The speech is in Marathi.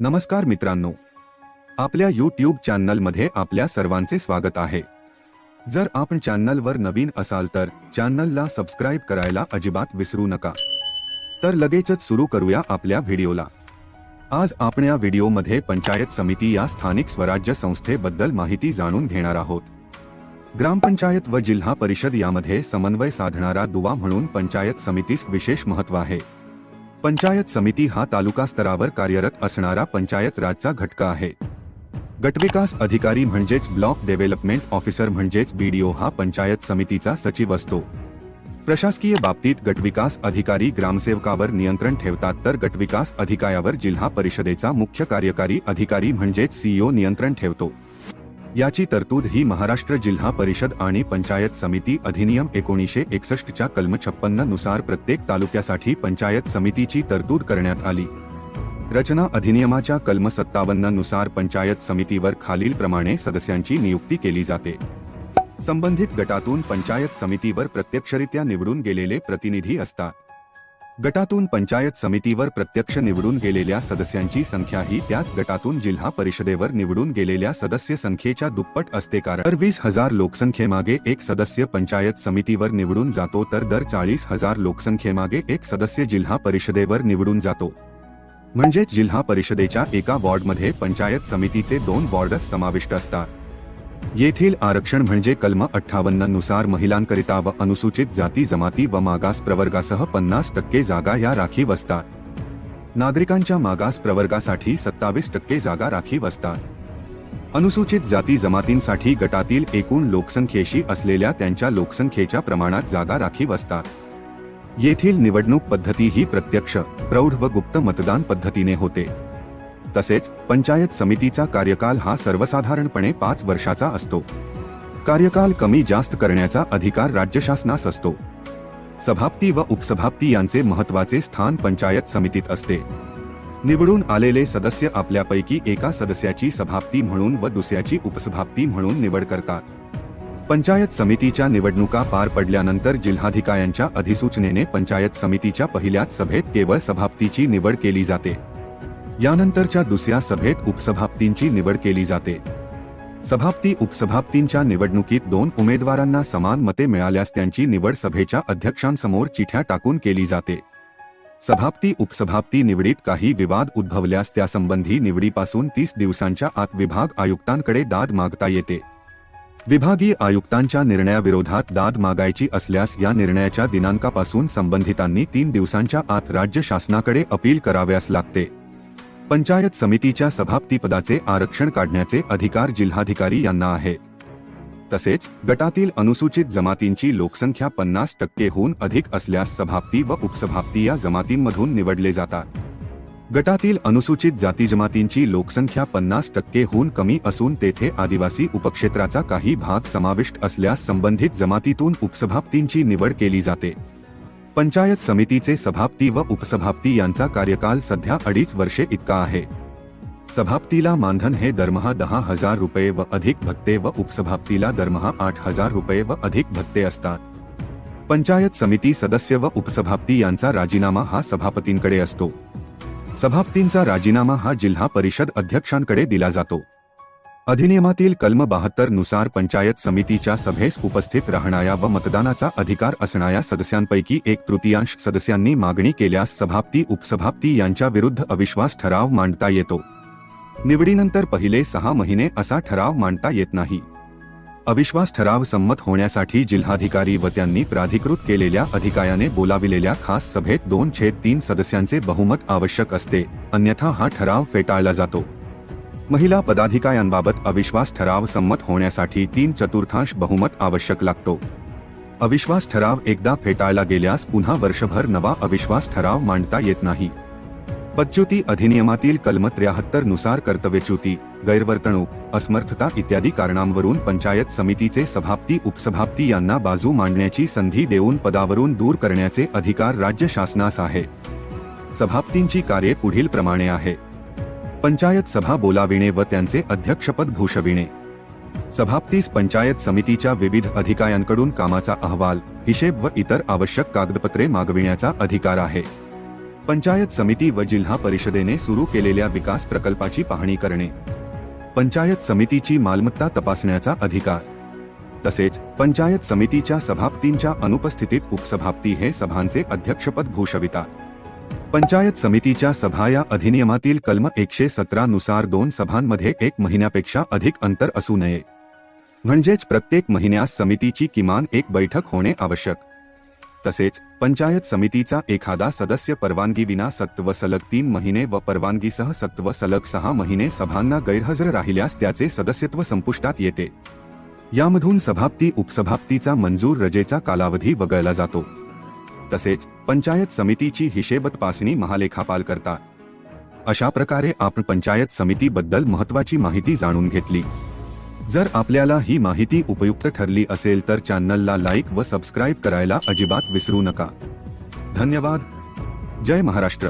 नमस्कार मित्रांनो. आपल्या यूट्यूब चॅनलमध्ये आपल्या सर्वांचे स्वागत आहे. जर आपण चॅनलवर नवीन असाल तर चॅनलला सबस्क्राईब करायला अजिबात विसरू नका. तर लगेचच सुरू करूया आपल्या व्हिडिओला. आज आपण या व्हिडिओमध्ये पंचायत समिती या स्थानिक स्वराज्य संस्थेबद्दल माहिती जाणून घेणार आहोत. ग्रामपंचायत व जिल्हा परिषद यामध्ये समन्वय साधणारा दुवा म्हणून पंचायत समितीस विशेष महत्त्व आहे. पंचायत समिती हा तालुका स्तरावर कार्यरत असणारा पंचायत राजचा घटक आहे. गटविकास अधिकारी म्हणजेच ब्लॉक डेव्हलपमेंट ऑफिसर म्हणजेच बीडीओ हा पंचायत समितीचा सचिव असतो. प्रशासकीय बाबतीत गटविकास अधिकारी ग्रामसेवकावर नियंत्रण ठेवतात तर गटविकास अधिकाऱ्यावर जिल्हा परिषदेचा मुख्य कार्यकारी अधिकारी म्हणजेच सीईओ नियंत्रण ठेवतो. याची तरतूद ही महाराष्ट्र जिल्हा परिषद आणि पंचायत समिती अधिनियम एकोणीसशे एकसष्टच्या कलम छप्पन्ननुसार प्रत्येक तालुक्यासाठी पंचायत समितीची तरतूद करण्यात आली. रचना अधिनियमाच्या कलम सत्तावन्ननुसार पंचायत समितीवर खालीलप्रमाणे सदस्यांची नियुक्ती केली जाते. संबंधित गटातून पंचायत समितीवर प्रत्यक्षरित्या निवडून गेलेले प्रतिनिधी असतात. गटातून पंचायत समितीवर प्रत्यक्ष निवडून गेलेल्या सदस्यांची संख्या ही त्याच गटातून जिल्हा परिषदेवर निवडून गेलेल्या सदस्य संख्येच्या दुप्पट असते कारण दर वीस हजार लोकसंख्येमागे एक सदस्य पंचायत समितीवर निवडून जातो तर दर चाळीस हजार लोकसंख्येमागे एक सदस्य जिल्हा परिषदेवर निवडून जातो. म्हणजेच जिल्हा परिषदेच्या एका वॉर्डमध्ये पंचायत समितीचे दोन वॉर्डस समाविष्ट असतात. येथील आरक्षण म्हणजे कलम अठ्ठावन्ननुसार महिलांकरिता व अनुसूचित जाती जमाती व मागास प्रवर्गासह पन्नास टक्के जागा या राखीव असतात नागरिकांच्या मागास प्रवर्गासाठी सत्तावीस टक्के जागा राखीव असतात अनुसूचित जाती जमातींसाठी गटातील एकूण लोकसंख्येशी असलेल्या त्यांच्या लोकसंख्येच्या प्रमाणात जागा राखीव असतात येथील निवडणूक पद्धती ही प्रत्यक्ष प्रौढ व गुप्त मतदान पद्धतीने होते. तसेच पंचायत समितीचा कार्यकाल हा सर्वसाधारणपणे पाच वर्षाचा असतो. कार्यकाल कमी जास्त करण्याचा अधिकार राज्य शासनास असतो. सभापती व उपसभापती यांचे महत्त्वाचे स्थान पंचायत समितीत असते. निवडून आलेले सदस्य आपल्यापैकी एका सदस्याची सभापती म्हणून व दुसऱ्याची उपसभापती म्हणून निवड करतात. पंचायत समितीच्या निवडणुका पार पडल्यानंतर जिल्हाधिकाऱ्यांच्या अधिसूचनेने पंचायत समितीच्या पहिल्याच सभेत केवळ सभापतीची निवड केली जाते. यानंतरच्या दुसऱ्या सभेत उपसभापतींची निवड केली जाते. सभापती उपसभापतींच्या निवडणुकीत दोन उमेदवारांना समान मते मिळाल्यास त्यांची निवड सभेच्या अध्यक्षांसमोर चिठ्या टाकून केली जाते. सभापती उपसभापती निवडीत काही विवाद उद्भवल्यास त्यासंबंधी निवडीपासून तीस दिवसांच्या आत विभाग आयुक्तांकडे दाद मागता येते. विभागीय आयुक्तांच्या निर्णयाविरोधात दाद मागायची असल्यास या निर्णयाच्या दिनांकापासून संबंधितांनी तीन दिवसांच्या आत राज्य शासनाकडे अपील कराव्यास लागते. पंचायत समितीच्या सभापतीपदाचे आरक्षण काढण्याचे अधिकार जिल्हाधिकारी यांना आहे. तसेच गटातील अनुसूचित जमातींची लोकसंख्या पन्नास टक्केहून अधिक असल्यास सभापती व उपसभापती या जमातींमधून निवडले जातात. गटातील अनुसूचित जाती जमातींची लोकसंख्या पन्नास टक्केहून कमी असून तेथे आदिवासी उपक्षेत्राचा काही भाग समाविष्ट असल्यास संबंधित जमातीतून उपसभापतींची निवड केली जाते. पंचायत समितीचे सभापती व उपसभापती यांचा कार्यकाल सध्या अडीच वर्षे इतका आहे. सभापतीला मानधन हे दरमहा दहा हजार रुपये व अधिक भत्ते व उपसभापतीला दरमहा आठ हजार रुपये व अधिक भत्ते असतात. पंचायत समिती सदस्य व उपसभापती यांचा राजीनामा हा सभापतींकडे असतो. सभापतींचा राजीनामा हा जिल्हा परिषद अध्यक्षांकडे दिला जातो. अधिनियमातील कलम बहात्तरनुसार पंचायत समितीच्या सभेस उपस्थित राहणाऱ्या व मतदानाचा अधिकार असणाऱ्या सदस्यांपैकी एक तृतीयांश सदस्यांनी मागणी केल्यास सभापती उपसभापती यांच्या विरुद्ध अविश्वास ठराव मांडता येतो. निवडीनंतर पहिले सहा महिने असा ठराव मांडता येत नाही. अविश्वास ठराव संमत होण्यासाठी जिल्हाधिकारी व त्यांनी प्राधिकृत केलेल्या अधिकाऱ्याने बोलाविलेल्या खास सभेत दोन छेद तीन सदस्यांचे बहुमत आवश्यक असते अन्यथा हा ठराव फेटाळला जातो. महिला पदाधिकाऱ्यांबाबत अविश्वास ठराव संमत होण्यासाठी तीन चतुर्थांश बहुमत आवश्यक लागतो. अविश्वास ठराव एकदा फेटाळला गेल्यास पुन्हा वर्षभर नवा अविश्वास ठराव मांडता येत नाही. पदच्युती अधिनियमातील कलम त्र्याहत्तरनुसार कर्तव्यच्युती गैरवर्तणूक असमर्थता इत्यादी कारणांवरून पंचायत समितीचे सभापती उपसभापती यांना बाजू मांडण्याची संधी देऊन पदावरून दूर करण्याचे अधिकार राज्य शासनास आहे. सभापतींची कार्ये पुढील प्रमाणे आहे. पंचायत सभा बोलाविणे व त्यांचे अध्यक्षपद भूषविणे. सभापतीस पंचायत समितीच्या विविध अधिकाऱ्यांकडून कामाचा अहवाल हिशेब व इतर आवश्यक कागदपत्रे मागविण्याचा अधिकार आहे. पंचायत समिती व जिल्हा परिषदेने सुरू केलेल्या विकास प्रकल्पाची पाहणी करणे. पंचायत समितीची मालमत्ता तपासण्याचा अधिकार. तसेच पंचायत समितीच्या सभापतींच्या अनुपस्थितीत उपसभापती हे सभांचे अध्यक्षपद भूषवितात. पंचायत समितीच्या सभा या अधिनियमातील कलम एकशे सतरा नुसार दोन सभांमध्ये एक महिन्यापेक्षा अधिक अंतर असू नये. म्हणजेच प्रत्येक महिन्यास समितीची किमान एक बैठक होणे आवश्यक. तसेच पंचायत समितीचा एखादा सदस्य परवानगीविना सत्व सलग तीन महिने व परवानगीसह सत्व सलग सहा महिने सभांना गैरहजर राहिल्यास त्याचे सदस्यत्व संपुष्टात येते. यामधून सभापती उपसभापतीचा मंजूर रजेचा कालावधी वगळला जातो. तसेच पंचायत समितीची हिशेब तपासणी महालेखापाल करतात अशा प्रकारे आपण पंचायत समितीबद्दल महत्वाची माहिती जाणून घेतली. जर आपल्याला ही माहिती उपयुक्त ठरली असेल तर चॅनलला लाईक व सबस्क्राईब करायला अजिबात विसरू नका. धन्यवाद. जय महाराष्ट्र.